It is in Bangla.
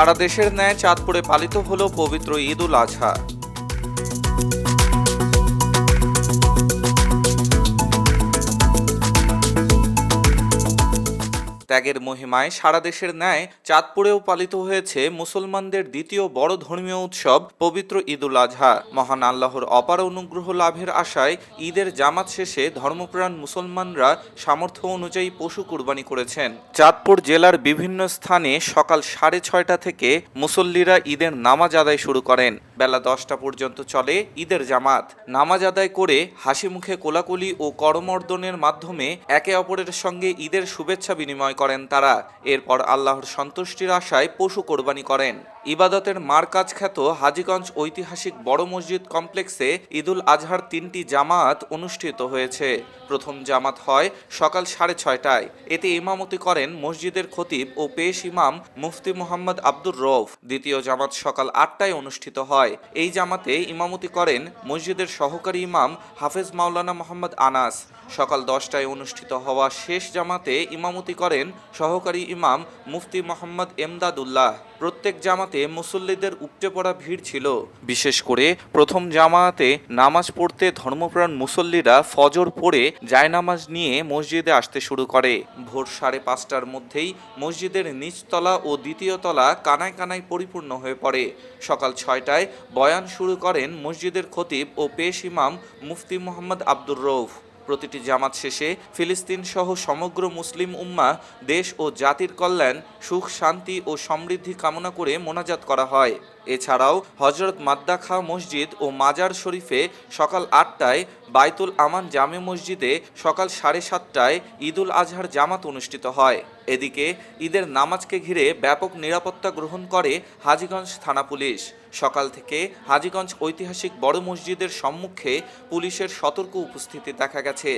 সারা দেশের ন্যায় চাঁদপুরে পালিত হল পবিত্র ঈদ উল আজহা। ত্যাগের মহিমায় সারা দেশের ন্যায় চাঁদপুরেও পালিত হয়েছে মুসলমানদের দ্বিতীয় বড় ধর্মীয় উৎসব, পবিত্র ঈদুল আজহা। মহান আল্লাহর অপার অনুগ্রহ লাভের আশায় ঈদের জামাত শেষে ধর্মপ্রাণ মুসলমানরা সামর্থ্য অনুযায়ী পশু কুরবানি করেছেন। চাঁদপুর জেলার বিভিন্ন স্থানে সকাল সাড়ে ছয়টা থেকে মুসল্লিরা ঈদের নামাজ আদায় শুরু করেন। বেলা দশটা পর্যন্ত চলে ঈদের জামাত। নামাজ আদায় করে হাসি মুখে কোলাকুলি ও করমর্দনের মাধ্যমে একে অপরের সঙ্গে ঈদের শুভেচ্ছা বিনিময় করেন তারা। এরপর আল্লাহর সন্তুষ্টির আশায় পশু কোরবানি করেন। ইবাদতের মার কাজ খ্যাত হাজীগঞ্জ ঐতিহাসিক বড় মসজিদ কমপ্লেক্সে ঈদুল আজহার তিনটি জামাত অনুষ্ঠিত হয়েছে। প্রথম জামাত হয় সকাল সাড়ে ছয়টায়। এতে ইমামতি করেন মসজিদের খতিব ও পেশ ইমাম মুফতি মোহাম্মদ আব্দুর রৌফ দ্বিতীয় জামাত সকাল আটটায় অনুষ্ঠিত হয়। এই জামাতে ইমামতি করেন মসজিদের সহকারী ইমাম হাফেজ মাওলানা মোহাম্মদ আনাস। সকাল দশটায় অনুষ্ঠিত হওয়া শেষ জামাতে ইমামতি করেন সহকারী ইমাম মুফতি মোহাম্মদ এমদাদুল্লাহ। প্রত্যেক জামাতে মুসল্লিদের উপচে পড়া ভিড় ছিল। বিশেষ করে প্রথম জামাতে নামাজ পড়তে ধর্মপ্রাণ মুসল্লিরা ফজর পড়ে জায়নামাজ নিয়ে মসজিদে আসতে শুরু করে। ভোর সাড়ে পাঁচটার মধ্যেই মসজিদের নিচতলা ও দ্বিতীয় তলা কানায় কানায় পরিপূর্ণ হয়ে পড়ে। সকাল ছয়টায় বয়ান শুরু করেন মসজিদের খতিব ও পেশ ইমাম মুফতি মোহাম্মদ আব্দুর রৌফ প্রতিটি জামাত শেষে ফিলিস্তিন সহ সমগ্র মুসলিম উম্মা দেশ ও জাতির কল্যাণ, সুখ, শান্তি ও সমৃদ্ধি কামনা করে মোনাজাত করা হয়। এছাড়াও হজরত মাদ্দা খা মসজিদ ও মাজার শরীফে সকাল আটটায় বাইতুল আমান জামে মসজিদে সকাল সাড়ে সাতটায় ঈদুল আজহার জামাত অনুষ্ঠিত হয়। এদিকে ঈদের নামাজকে ঘিরে ব্যাপক নিরাপত্তা গ্রহণ করে হাজীগঞ্জ থানা পুলিশ। সকাল থেকে হাজীগঞ্জ ঐতিহাসিক বড় মসজিদের সম্মুখে পুলিশের সতর্ক উপস্থিতি দেখা গেছে।